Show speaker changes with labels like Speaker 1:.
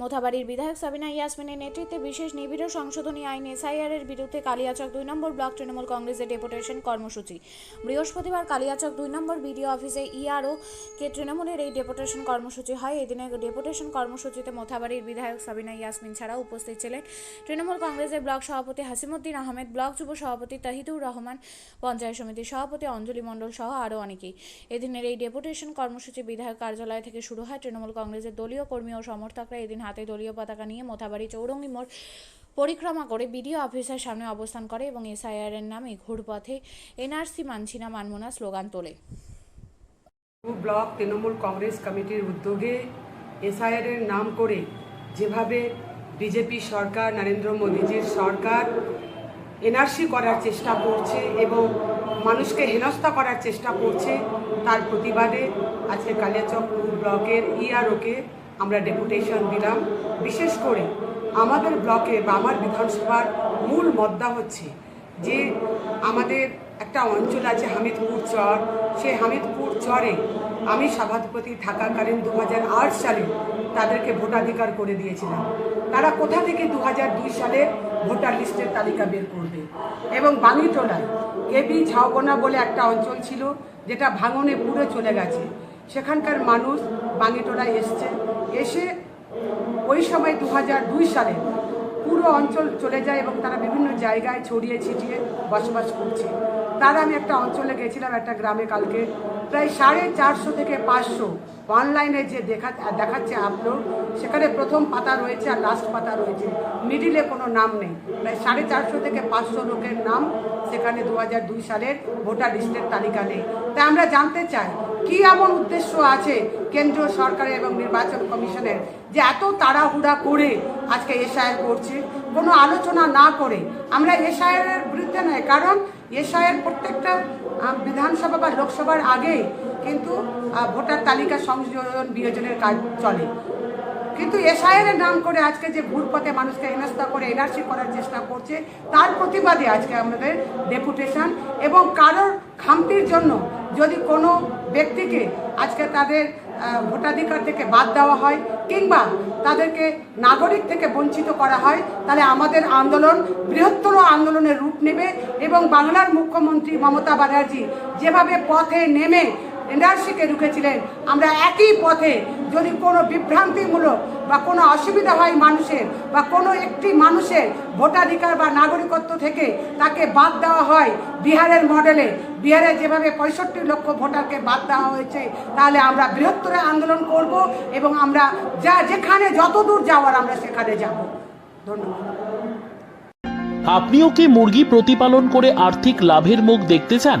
Speaker 1: মোথাবাড়ির বিধায়ক সাবিনা ইয়াসমিনের নেতৃত্বে বিশেষ নিবিড় সংশোধনী আইন এসআইআর এর বিরুদ্ধে কালিয়াচক দুই নম্বর ব্লক তৃণমূল কংগ্রেসের ডেপুটেশন কর্মসূচি। বৃহস্পতিবার কালিয়াচক দুই নম্বর বিডিও অফিসে ইআরও কে তৃণমূলের এই ডেপুটেশন কর্মসূচি হয়। এদিনে ডেপুটেশন কর্মসূচিতে মোথাবাড়ির বিধায়ক সাবিনা ইয়াসমিন ছাড়াও উপস্থিত ছিলেন তৃণমূল কংগ্রেসের ব্লক সভাপতি হাসিমুদ্দিন আহমেদ, ব্লক যুব সভাপতি তাহিদুর রহমান, পঞ্চায়েত সমিতির সভাপতি অঞ্জলি মণ্ডল সহ আরও অনেকেই। এদিনের এই ডেপুটেশন কর্মসূচি বিধায়ক কার্যালয় থেকে শুরু হয়। তৃণমূল কংগ্রেসের দলীয় কর্মী ও সমর্থকরা এদিন হাতে দলীয় পতাকা নিয়ে মোথাবাড়ি চৌরঙ্গি মোড় পরিক্রমা করে বিডিও অফিসের সামনে অবস্থান করে এবং এসআইআর এর নামে ঘুরপথে এনআরসি মানছি না মানমোনা স্লোগান তোলে।
Speaker 2: ব্লক, তৃণমূল কংগ্রেস কমিটির উদ্যোগে এসআইআরের নাম করে যেভাবে বিজেপি সরকার, নরেন্দ্র মোদীজির সরকার এনআরসি করার চেষ্টা করছে এবং মানুষকে হেনস্থা করার চেষ্টা করছে, তার প্রতিবাদে আজকে কালিয়াচক ব্লকের ইআরওকে আমরা ডেপুটেশন দিলাম। বিশেষ করে আমাদের ব্লকে বা আমার বিধানসভার মূল মদ্দা হচ্ছে যে আমাদের একটা অঞ্চল আছে হামিদপুর চর। সেই হামিদপুর চরে আমি সভাধিপতি থাকাকালীন দু হাজার আট সালে তাদেরকে ভোটাধিকার করে দিয়েছিলাম। তারা কোথা থেকে দু সালের ভোটার লিস্টের তালিকা বের করবে? এবং বাঙিটোলায় কেবি ঝাওগোনা বলে একটা অঞ্চল ছিল, যেটা ভাঙনে পুরো চলে গেছে। সেখানকার মানুষ বাঙিটোলায় এসছে। এসে ওই সময় দু সালে পুরো অঞ্চল চলে যায় এবং তারা বিভিন্ন জায়গায় ছড়িয়ে ছিটিয়ে বসবাস করছে। তার আমি একটা অঞ্চলে গেছিলাম, একটা গ্রামে কালকে। প্রায় সাড়ে চারশো থেকে পাঁচশো অনলাইনে যে দেখা, দেখাচ্ছে আপলোড, সেখানে প্রথম পাতা রয়েছে আর লাস্ট পাতা রয়েছে। মিডিলে কোনো নাম নেই। প্রায় সাড়ে চারশো থেকে পাঁচশো লোকের নাম সেখানে দু সালের ভোটার লিস্টের তালিকা নেই। তাই আমরা জানতে চাই কি এমন উদ্দেশ্য আছে কেন্দ্রীয় সরকারের এবং নির্বাচন কমিশনের যে এত তাড়াহুড়া করে আজকে এসআইআর করছে? কোনো আলোচনা না করে। আমরা এসআইআর বিরুদ্ধে নয়, কারণ এসআইআর প্রত্যেকটা বিধানসভা বা লোকসভার আগেই কিন্তু ভোটার তালিকা সংযোজন বিয়োজনের কাজ চলে। কিন্তু এসআইআর এর নাম করে আজকে যে ভুল পথে মানুষকে হেনস্থা করে, এনআরসি করার চেষ্টা করছে, তার প্রতিবাদে আজকে আমাদের ডেপুটেশন এবং কারোর খামতির জন্য যদি কোনো ব্যক্তিকে আজকে তাদের ভোটাধিকার থেকে বাদ দেওয়া হয় কিংবা তাদেরকে নাগরিক থেকে বঞ্চিত করা হয়, তাহলে আমাদের আন্দোলন বৃহত্তর আন্দোলনের রূপ নেবে এবং বাংলার মুখ্যমন্ত্রী মমতা ব্যানার্জি যেভাবে পথে নেমে এনআরসিকে রুখেছিলেন, আমরা একই পথে যদি কোনো বিভ্রান্তিমূলক বা কোনো অসুবিধা হয় মানুষের বা কোনো একটি মানুষের ভোটাধিকার বা নাগরিকত্ব থেকে তাকে বাদ দেওয়া হয় বিহারের মডেলে, বিহারে যেভাবে পঁয়ষট্টি লক্ষ ভোটারকে বাদ দেওয়া হয়েছে, তাহলে আমরা বৃহত্তর আন্দোলন করব এবং আমরা যা যেখানে যত দূর যাওয়ার আমরা সেখানে যাব। ধন্যবাদ।
Speaker 3: আপনিও কি মুরগি প্রতিপালন করে আর্থিক লাভের মুখ দেখতে চান?